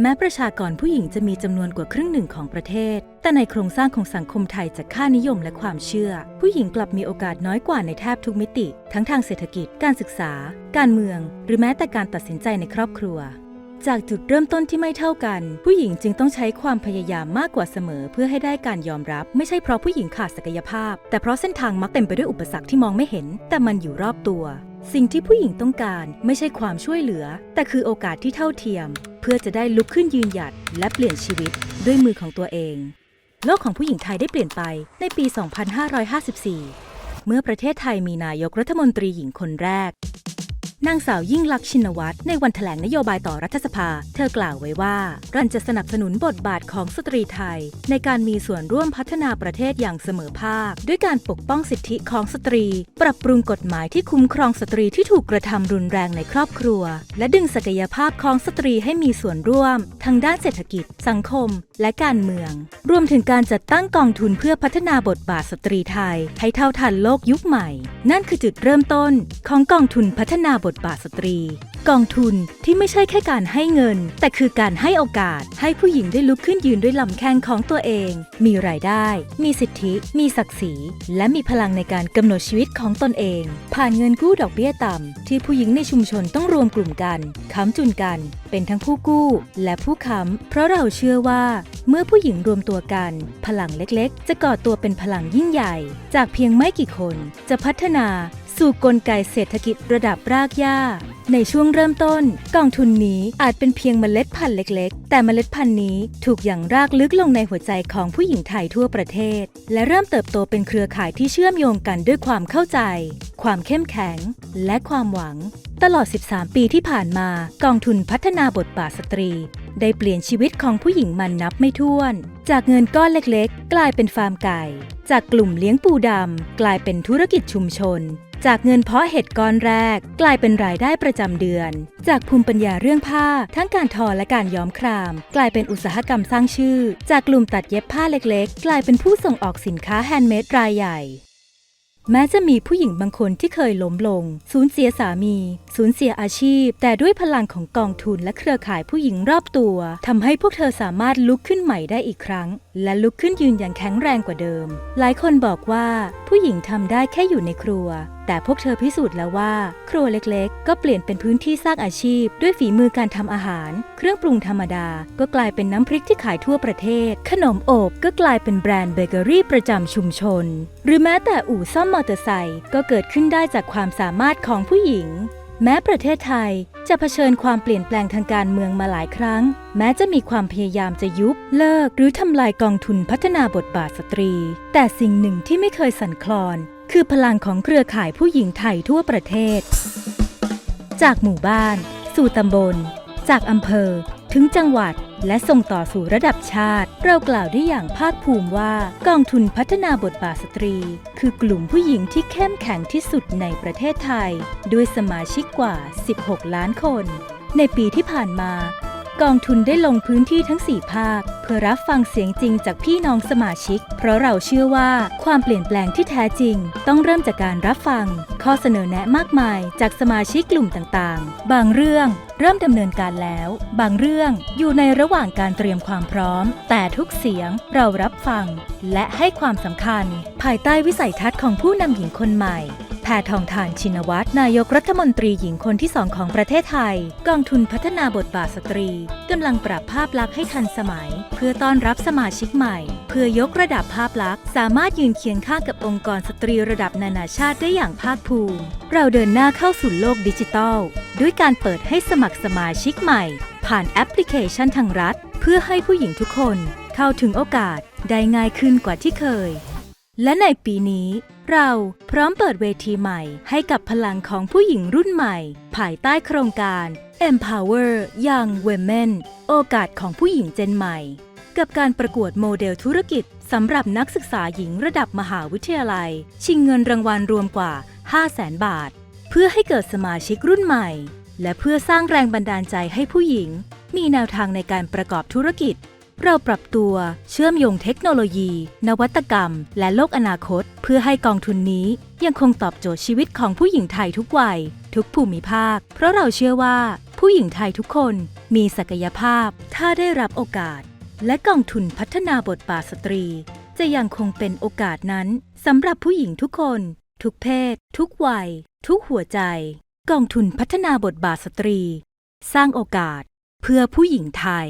แม้ประชากรผู้หญิงจะมีจำนวนกว่าครึ่งหนึ่งของประเทศ แต่ในโครงสร้างของสังคมไทยจากค่านิยมและความเชื่อ ผู้หญิงกลับมีโอกาสน้อยกว่าในแทบทุกมิติ ทั้งทางเศรษฐกิจ การศึกษา การเมือง หรือแม้แต่การตัดสินใจในครอบครัว จากจุดเริ่มต้นที่ไม่เท่ากัน ผู้หญิงจึงต้องใช้ความพยายามมากกว่าเสมอ เพื่อให้ได้การยอมรับ ไม่ใช่เพราะผู้หญิงขาดศักยภาพ แต่เพราะเส้นทางมักเต็มไปด้วยอุปสรรคที่มองไม่เห็น แต่มันอยู่รอบตัว สิ่งที่ผู้หญิงต้องการไม่ใช่ความช่วยเหลือ แต่คือโอกาสที่เท่าเทียม เพื่อจะได้ลุกขึ้นยืนหยัด และเปลี่ยนชีวิตด้วยมือของตัวเอง โลกของผู้หญิงไทยได้เปลี่ยนไปในปี 2554 เมื่อประเทศไทยมีนายกรัฐมนตรีหญิงคนแรก นางสาวยิ่งลักษณ์ชินวัตรในวันแถลงนโยบายต่อรัฐสภา เธอกล่าวไว้ว่า รันจะสนับสนุนบทบาทของสตรีไทย ในการมีส่วนร่วมพัฒนาประเทศอย่างเสมอภาค ด้วยการปกป้องสิทธิของสตรี ปรับปรุงกฎหมายที่คุ้มครองสตรีที่ถูกกระทำรุนแรงในครอบครัว และดึงศักยภาพของสตรีให้มีส่วนร่วม ทางด้านเศรษฐกิจ สังคม และการเมือง รวมถึงการจัดตั้งกองทุนเพื่อพัฒนาบทบาทสตรีไทย ให้เท่าทันโลกยุคใหม่ นั่นคือจุดเริ่มต้นของกองทุนพัฒนาบททบาทสตรี กองทุนที่ไม่ใช่แค่การให้เงิน แต่คือการให้โอกาส ให้ผู้หญิงได้ลุกขึ้นยืนด้วยลำแข้งของตัวเอง มีรายได้ มีสิทธิ มีศักดิ์ศรี และมีพลังในการกำหนดชีวิตของตนเอง ผ่านเงินกู้ดอกเบี้ยต่ำที่ผู้หญิงในชุมชนต้องรวมกลุ่มกันค้ำจุนกัน เป็นทั้งผู้กู้และผู้ค้ำเพราะเราเชื่อว่า เมื่อผู้หญิงรวมตัวกัน พลังเล็กๆ จะก่อตัวเป็นพลังยิ่งใหญ่ จากเพียงไม่กี่คนจะพัฒนา สู่กลไกเศรษฐกิจระดับรากหญ้า ในช่วงเริ่มต้น กองทุนนี้อาจเป็นเพียงเมล็ดพันธุ์เล็ก ๆ แต่เมล็ดพันธุ์นี้ถูกอย่างรากลึกลงในหัวใจของผู้หญิงไทยทั่วประเทศ และเริ่มเติบโตเป็นเครือข่ายที่เชื่อมโยงกันด้วยความเข้าใจ ความเข้มแข็ง และความหวัง ตลอด 13 ปีที่ผ่านมากองทุนพัฒนาบทบาทสตรี ได้เปลี่ยนชีวิตของผู้หญิงมันนับไม่ถ้วน จากเงินก้อนเล็ก ๆ กลายเป็นฟาร์มไก่ จากกลุ่มเลี้ยงปูดำกลายเป็นธุรกิจชุมชน จากเงินเพาะเห็ดก้อนแรก กลายเป็นรายได้ประจำเดือน จากภูมิปัญญาเรื่องผ้า ทั้งการทอและการย้อมคราม กลายเป็นอุตสาหกรรมสร้างชื่อ จากกลุ่มตัดเย็บผ้าเล็ก ๆ กลายเป็นผู้ส่งออกสินค้าแฮนด์เมดรายใหญ่ แม้จะมีผู้หญิงบางคนที่เคยล้มลง สูญเสียสามี สูญเสียอาชีพ แต่ด้วยพลังของกองทุนและเครือข่ายผู้หญิงรอบตัวทำให้พวกเธอสามารถลุกขึ้นใหม่ได้อีกครั้ง และลุกขึ้นยืนอย่างแข็งแรงกว่าเดิม หลายคนบอกว่าผู้หญิงทำได้แค่อยู่ในครัว แต่พวกเธอพิสูจน์แล้วว่า ครัวเล็กๆ ก็เปลี่ยนเป็นพื้นที่สร้างอาชีพ ด้วยฝีมือการทำอาหาร เครื่องปรุงธรรมดา ก็กลายเป็นน้ำพริกที่ขายทั่วประเทศ ขนมโอบก็กลายเป็นแบรนด์เบเกอรี่ประจำชุมชน หรือแม้แต่อู่ซ่อมมอเตอร์ไซค์ก็เกิดขึ้นได้จากความสามารถของผู้หญิง แม้ประเทศไทยจะเผชิญความเปลี่ยนแปลงทางการเมืองมาหลายครั้ง แม้จะมีความพยายามจะยุบเลิก หรือทำลายกองทุนพัฒนาบทบาทสตรี แต่สิ่งหนึ่งที่ไม่เคยสั่นคลอน คือพลังของเครือข่ายผู้หญิงไทยทั่วประเทศ จากหมู่บ้าน สู่ตำบล จากอำเภอ ถึงจังหวัด และส่งต่อสู่ระดับชาติ เรากล่าวได้อย่างภาคภูมิว่ากองทุนพัฒนาบทบาทสตรี คือกลุ่มผู้หญิงที่เข้มแข็งที่สุดในประเทศไทย ด้วยสมาชิกกว่า 16 ล้านคน ในปีที่ผ่านมา กองทุนได้ลงพื้นที่ทั้ง 4 ภาค เพื่อรับฟังเสียงจริงจากพี่น้องสมาชิก เพราะเราเชื่อว่าความเปลี่ยนแปลงที่แท้จริง ต้องเริ่มจากการรับฟัง ข้อเสนอแนะมากมายจากสมาชิกกลุ่มต่างๆ บางเรื่องเริ่มดำเนินการแล้ว บางเรื่องอยู่ในระหว่างการเตรียมความพร้อม แต่ทุกเสียงเรารับฟัง และให้ความสำคัญ ภายใต้วิสัยทัศน์ของผู้นำหญิงคนใหม่ แพทองทานชินวัตรนายกรัฐมนตรีหญิงคนที่สองของประเทศไทย กองทุนพัฒนาบทบาทสตรี กำลังปรับภาพลักษณ์ให้ทันสมัย เพื่อต้อนรับสมาชิกใหม่ เพื่อยกระดับภาพลักษณ์ สามารถยืนเคียงข้างกับองค์กรสตรีระดับนานาชาติได้อย่างภาคภูมิ เราเดินหน้าเข้าสู่โลกดิจิทัล ด้วยการเปิดให้สมัครสมาชิกใหม่ ผ่านแอปพลิเคชันทางรัฐ เพื่อให้ผู้หญิงทุกคน เข้าถึงโอกาสได้ง่ายขึ้นกว่าที่เคย และในปีนี้เราพร้อมเปิดเวทีใหม่ให้กับพลังของผู้หญิงรุ่นใหม่ ภายใต้โครงการ Empower Young Women โอกาสของผู้หญิงเจนใหม่ กับการประกวดโมเดลธุรกิจสำหรับนักศึกษาหญิงระดับมหาวิทยาลัย ชิงเงินรางวัลรวมกว่า 500,000 บาท เพื่อให้เกิดสมาชิกรุ่นใหม่ และเพื่อสร้างแรงบันดาลใจให้ผู้หญิง มีแนวทางในการประกอบธุรกิจ เราปรับตัวเชื่อมโยงเทคโนโลยี นวัตกรรม และโลกอนาคต เพื่อให้กองทุนนี้ยังคงตอบโจทย์ชีวิตของผู้หญิงไทยทุกวัย ทุกภูมิภาค เพราะเราเชื่อว่า ผู้หญิงไทยทุกคนมีศักยภาพ ถ้าได้รับโอกาส และกองทุนพัฒนาบทบาทสตรี จะยังคงเป็นโอกาสนั้นสำหรับผู้หญิงทุกคน ทุกเพศ ทุกวัย ทุกหัวใจ กองทุนพัฒนาบทบาทสตรี สร้างโอกาส เพื่อผู้หญิงไทย